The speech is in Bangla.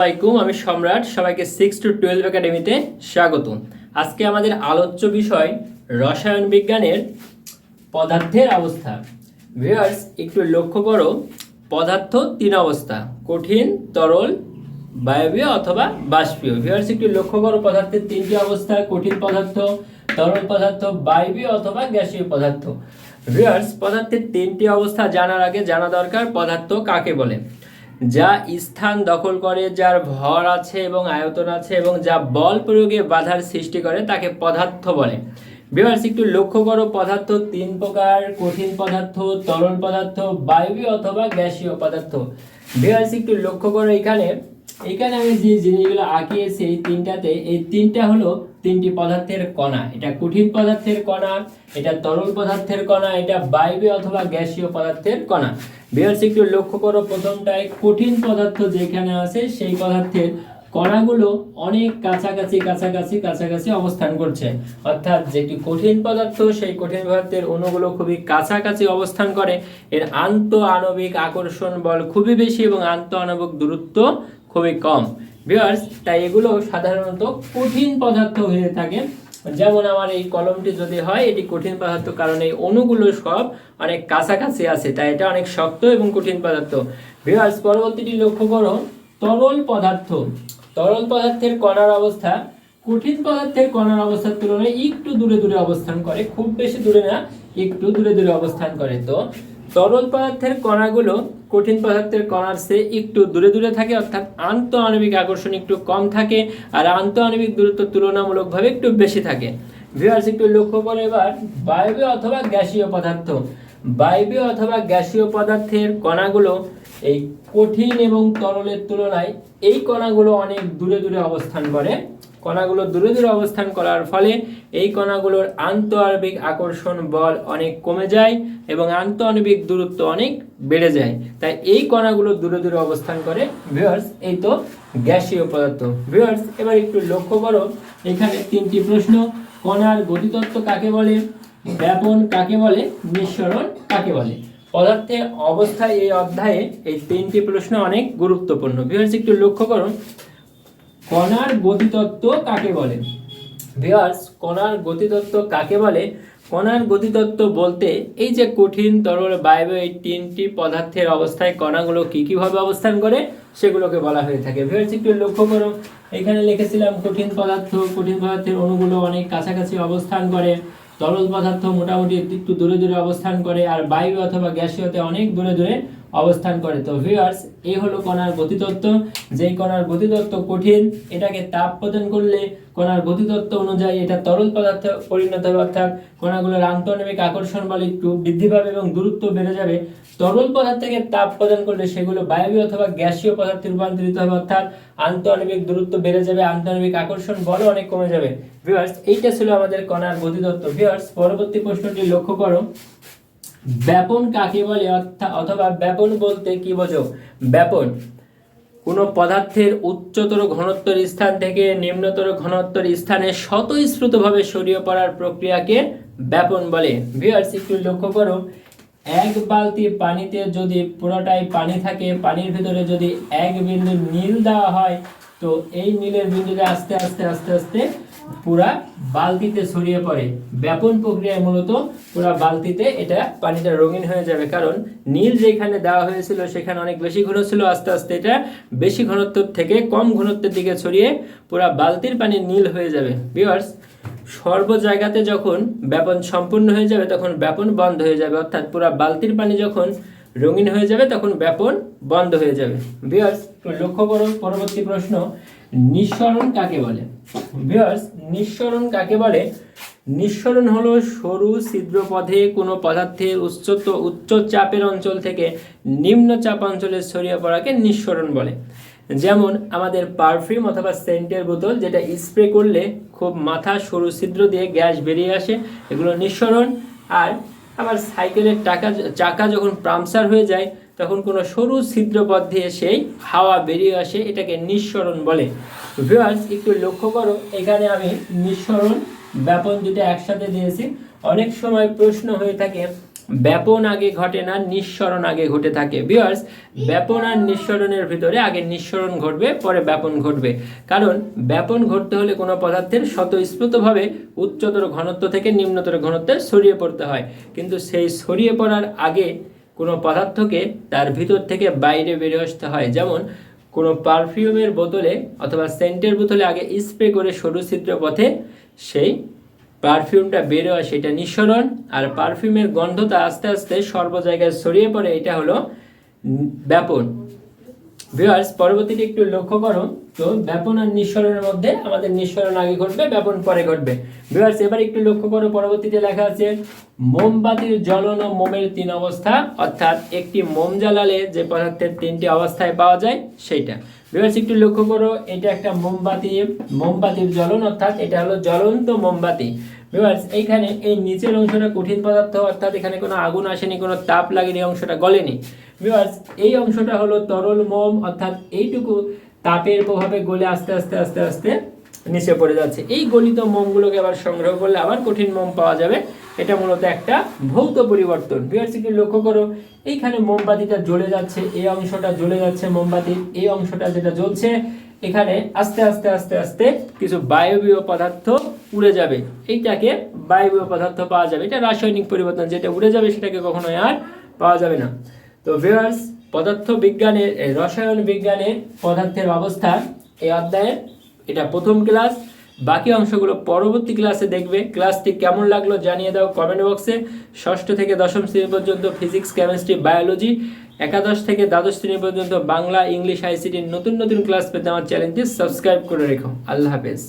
আসসালামাইকুম আমি সম্রাট। সবাইকে সিক্স টু টুয়েলভ একাডেমিতে স্বাগত আজকে আমাদের আলোচ্য বিষয় রসায়ন বিজ্ঞানের পদার্থের অবস্থা। ভিউয়ার্স, একটু লক্ষ্য করো, পদার্থ তিন অবস্থা, কঠিন, তরল, বায়বীয় অথবা বাষ্পীয়। ভিউয়ার্স, একটু লক্ষ্য করো, পদার্থের তিনটি অবস্থা, কঠিন পদার্থ, তরল পদার্থ, বায়বীয় অথবা গ্যাসীয় পদার্থ। ভিউয়ার্স, পদার্থের তিনটি অবস্থা জানার আগে জানা দরকার, পদার্থ কাকে বলে? যা স্থান দখল করে, যার ভর আছে এবং আয়তন আছে এবং যা বল প্রয়োগে বাধার সৃষ্টি করে, তাকে পদার্থ বলে। বিভার্স একটু লক্ষ্য করো, পদার্থ তিন প্রকার, কঠিন পদার্থ, তরল পদার্থ, বায়বীয় অথবা গ্যাসীয় পদার্থ। বিভার্স একটু লক্ষ্য করো এখানে। এখানে আমি যে জিনিসগুলো আঁকিয়েছি এই তিনটাতে, এই তিনটা হলো তিনটি পদার্থের কণা। এটা কঠিন পদার্থের কণা, এটা তরল পদার্থের কণা, এটা বায়বীয় অথবা গ্যাসীয় পদার্থের কণা। বিয়ার্স একটু লক্ষ্য করো প্রথমটায়, কঠিন পদার্থ যেখানে আছে, সেই পদার্থের কণাগুলো অনেক কাছাকাছি কাছাকাছি কাছাকাছি অবস্থান করছে। অর্থাৎ যেটি কঠিন পদার্থ, সেই কঠিন পদার্থের অণুগুলো খুবই কাছাকাছি অবস্থান করে। এর আন্ত আণবিক আকর্ষণ বল খুবই বেশি এবং আন্ত আণবিক দূরত্ব খুবই কম। ভিউয়ার্স তাই এগুলো সাধারণত কঠিন পদার্থ হয়ে থাকে। যেমন আমার এই কলমটি যদি হয়, এটি কঠিন পদার্থ কারণ এই অণুগুলো সব অনেক কাছাকাছি আছে, তাই এটা অনেক শক্ত এবং কঠিন পদার্থ। ভিউয়ার্স পরবর্তীটি লক্ষ্য করো, তরল পদার্থ। তরল পদার্থের কণার অবস্থা কঠিন পদার্থের কণার অবস্থার তুলনায় একটু দূরে দূরে অবস্থান করে, খুব বেশি দূরে না, একটু দূরে দূরে অবস্থান করে। তো তরল পদার্থের কণাগুলো কঠিন পদার্থের কণার সে একটু দূরে দূরে থাকে, অর্থাৎ আন্ত আণবিক আকর্ষণ একটু কম থাকে আর আন্ত আণবিক দূরত্ব তুলনামূলকভাবে একটু বেশি থাকে। ভিউয়ার্স একটু লক্ষ্য করে এবার বায়বীয় অথবা গ্যাসীয় পদার্থ। বায়বীয় অথবা গ্যাসীয় পদার্থের কণাগুলো এই কঠিন এবং তরলের তুলনায় এই কণাগুলো অনেক দূরে দূরে অবস্থান করে। কণাগুলো দূরে দূরে অবস্থান করার ফলে এই কণাগুলোর আন্ত আণবিক আকর্ষণ বল অনেক কমে যায় এবং আন্ত আণবিক দূরত্ব অনেক বেড়ে যায়। তাই এই কণাগুলো দূরে দূরে অবস্থান করে। ভিউয়ার্স এই তো গ্যাসীয় পদার্থ। ভিউয়ার্স এবার একটু লক্ষ্য করো, এখানে তিনটি প্রশ্ন। কণার গতিতত্ত্ব কাকে বলে? ব্যাপন কাকে বলে? নিঃসরণ কাকে বলে? পদার্থের অবস্থায় এই অধ্যায়ে এই তিনটি প্রশ্ন অনেক গুরুত্বপূর্ণ। ভিউয়ার্স একটু লক্ষ্য করুন কণার গতিতত্ত্ব কাকে বলে? ভিউয়ার্স কণার গতিতত্ত্ব কাকে বলে? কণার গতিতত্ত্ব বলতে এই যে কঠিন, তরল বায়ু এই তিনটি পদার্থের অবস্থায় কণাগুলো কি কীভাবে অবস্থান করে সেগুলোকে বলা হয়ে থাকে। ভিউয়ার্স একটু লক্ষ্য করো। এখানে লিখেছিলাম কঠিন পদার্থ, কঠিন পদার্থের অণুগুলো অনেক কাছাকাছি অবস্থান করে। তরল পদার্থ মোটামুটি একটু দূরে দূরে অবস্থান করে। আর বায়ু অথবা গ্যাসীয়তে অনেক দূরে দূরে অবস্থান করে। তো ভিউয়ার্স এই হলো কণার গতিতত্ত্ব। যেই কণার গতিতত্ত্ব কঠিন, এটাকে তাপ প্রদান করলে কণার গতিতত্ত্ব অনুযায়ী এটা তরল পদার্থ পরিণত হবে। অর্থাৎ কণাগুলোর আন্তঃনবিক আকর্ষণ বল একটু বৃদ্ধি পাবে এবং দূরত্ব বেড়ে যাবে। তরল পদার্থকে তাপ প্রদান করলে সেগুলো বায়বীয় অথবা গ্যাসীয় পদার্থে রূপান্তরিত হবে। অর্থাৎ আন্তঃনবিক দূরত্ব বেড়ে যাবে আন্তঃনবিক আকর্ষণ বলও অনেক কমে যাবে। ভিউয়ার্স এইটা ছিল আমাদের কণার গতিতত্ত্ব। ভিউয়ার্স পরবর্তী প্রশ্নটি লক্ষ্য করো। ব্যাপন কাকে বলে? অথবা ব্যাপন বলতে কি বোঝো? ব্যাপন। কোনো পদার্থের উচ্চতর ঘনত্বের স্থান থেকে নিম্নতর ঘনত্বের স্থানে স্বতঃস্ফূর্তভাবে সরিয়ে পড়ার প্রক্রিয়াকে ব্যাপন বলে। ভিউয়ার্স একটু লক্ষ্য করো। এক বালতি পানিতে যদি পুরোটাই পানি থাকে, পানির ভিতরে যদি এক বিন্দু নীল দেওয়া হয়, তো এই নীলের বিন্দুতে আস্তে আস্তে আস্তে আস্তে পুরা বালতিতে ছড়িয়ে পড়ে। ব্যাপন প্রক্রিয়ায় মূলত পুরা বালতিতে এটা পানিটা রঙিন হয়ে যাবে। কারণ নীল যেখানে দেওয়া হয়েছিল, সেখানে অনেক বেশি ঘন ছিল। আস্তে আস্তে এটা বেশি ঘনত্ব থেকে কম ঘনত্বের দিকে ছড়িয়ে পুরা বালতির পানি নীল হয়ে যাবে। ভিউয়ার্স সর্ব জায়গাতে যখন ব্যাপন সম্পূর্ণ হয়ে যাবে, তখন ব্যাপন বন্ধ হয়ে যাবে। অর্থাৎ পুরা বালতির পানি যখন রঙিন হয়ে যাবে, তখন ব্যাপন বন্ধ হয়ে যাবে। ভিউয়ার্স লক্ষ্য করো পরবর্তী প্রশ্ন, নিঃসরণ কাকে বলে? ভিউয়ার্স নিঃসরণ কাকে বলে? নিঃসরণ হলো সরু ছিদ্র পথে কোনো পদার্থের উচ্চত, উচ্চ চাপের অঞ্চল থেকে নিম্ন চাপ অঞ্চলে ছড়িয়ে পড়াকে নিঃসরণ বলে। যেমন আমাদের পারফিউম অথবা সেন্টের বোতল, যেটা স্প্রে করলে খুব মাথা সরু ছিদ্র দিয়ে গ্যাস বেরিয়ে আসে, এগুলো নিঃসরণ। আর আবার সাইকেলের টাকা চাকা যখন পামচার হয়ে যায়, তখন কোনো সরু ছিদ্রপথ দিয়ে সেই হাওয়া বেরিয়ে আসে, এটাকে নিঃসরণ বলে। ভিউয়ার্স, একটু লক্ষ্য করো, এখানে আমি নিঃসরণ ব্যাপন দুটো একসাথে দিয়েছি। অনেক সময় প্রশ্ন হয়ে থাকে ব্যাপন আগে ঘটে না, নিঃসরণ আগে ঘটে থাকে। বিয়ার্স ব্যাপন আর নিঃসরণের ভিতরে আগে নিঃসরণ ঘটবে, পরে ব্যাপন ঘটবে। কারণ ব্যাপন ঘটতে হলে কোনো পদার্থের স্বতঃস্ফূর্তভাবে উচ্চতর ঘনত্ব থেকে নিম্নতর ঘনত্বে ছড়িয়ে পড়তে হয়। কিন্তু সেই ছড়িয়ে পড়ার আগে কোনো পদার্থকে তার ভিতর থেকে বাইরে বেরিয়ে আসতে হয়। যেমন কোনো পারফিউমের বোতলে অথবা সেন্টের বোতলে আগে স্প্রে করে সরু ছিদ্র পথে সেই পারফিউমটা বেরোয় হয় সেটা নিঃসরণ, আর পারফিউমের গন্ধটা আস্তে আস্তে সর্ব জায়গায় ছড়িয়ে পড়ে, এটা হলো ব্যাপন। ভিউয়ার্স পরবর্তীতে একটু লক্ষ্য করো তো ব্যাপন আর নিঃসরণের মধ্যে আমাদের নিঃসরণ আগে ঘটবে, ব্যাপন পরে ঘটবে। ভিউয়ার্স, এবার একটু লক্ষ্য করো, পরবর্তীতে লেখা আছে, মোমবাতির জ্বলন ও মোমের তিন অবস্থা, অর্থাৎ একটি মোম জ্বালালে যে পদার্থের তিনটি অবস্থায় পাওয়া যায় সেইটা। ভিউয়ার্স, একটু লক্ষ্য করো, এটা একটা মোমবাতি, মোমবাতির জ্বলন, অর্থাৎ এটা হলো জ্বলন্ত মোমবাতি। ভিউয়ার্স, এইখানে এই নিচের অংশটা কঠিন পদার্থ, অর্থাৎ এখানে কোনো আগুন আসেনি, কোনো তাপ লাগেনি, অংশটা গলেনি। ভিউয়ার্স, এই অংশটা হলো তরল মোম, অর্থাৎ এইটুকু তাপের প্রভাবে গলে আস্তে আস্তে আস্তে আস্তে নিচে পড়ে যাচ্ছে। এই গলিত মোমগুলোকে আবার সংগ্রহ করলে আবার কঠিন মোম পাওয়া যাবে। এটা মূলত একটা ভৌত পরিবর্তন। একটু লক্ষ্য করো, এইখানে মোমবাতিটা জ্বলে যাচ্ছে, এই অংশটা জ্বলে যাচ্ছে মোমবাতির এই অংশটা যেটা জ্বলছে, এখানে আস্তে আস্তে আস্তে আস্তে কিছু বায়বীয় পদার্থ উড়ে যাবে। এইটাকে বায়বীয় পদার্থ পাওয়া যাবে। এটা রাসায়নিক পরিবর্তন, যেটা উড়ে যাবে সেটাকে কখনোই আর পাওয়া যাবে না। তো ভিউয়ার্স পদার্থ বিজ্ঞানের রসায়ন বিজ্ঞানের পদার্থের অবস্থা এই অধ্যায়ের এটা প্রথম ক্লাস। বাকি অংশগুলো পরবর্তী ক্লাসে দেখবে। ক্লাসটি কেমন লাগল জানিয়ে দাও কমেন্ট বক্সে। ষষ্ঠ থেকে দশম শ্রেণি পর্যন্ত ফিজিক্স, কেমিস্ট্রি, বায়োলজি। একাদশ থেকে দ্বাদশ শ্রেণি পর্যন্ত বাংলা, ইংলিশ, আইসিটির নতুন নতুন ক্লাস পেতে আমার চ্যানেলটি সাবস্ক্রাইব করে রেখো। আল্লাহ হাফেজ।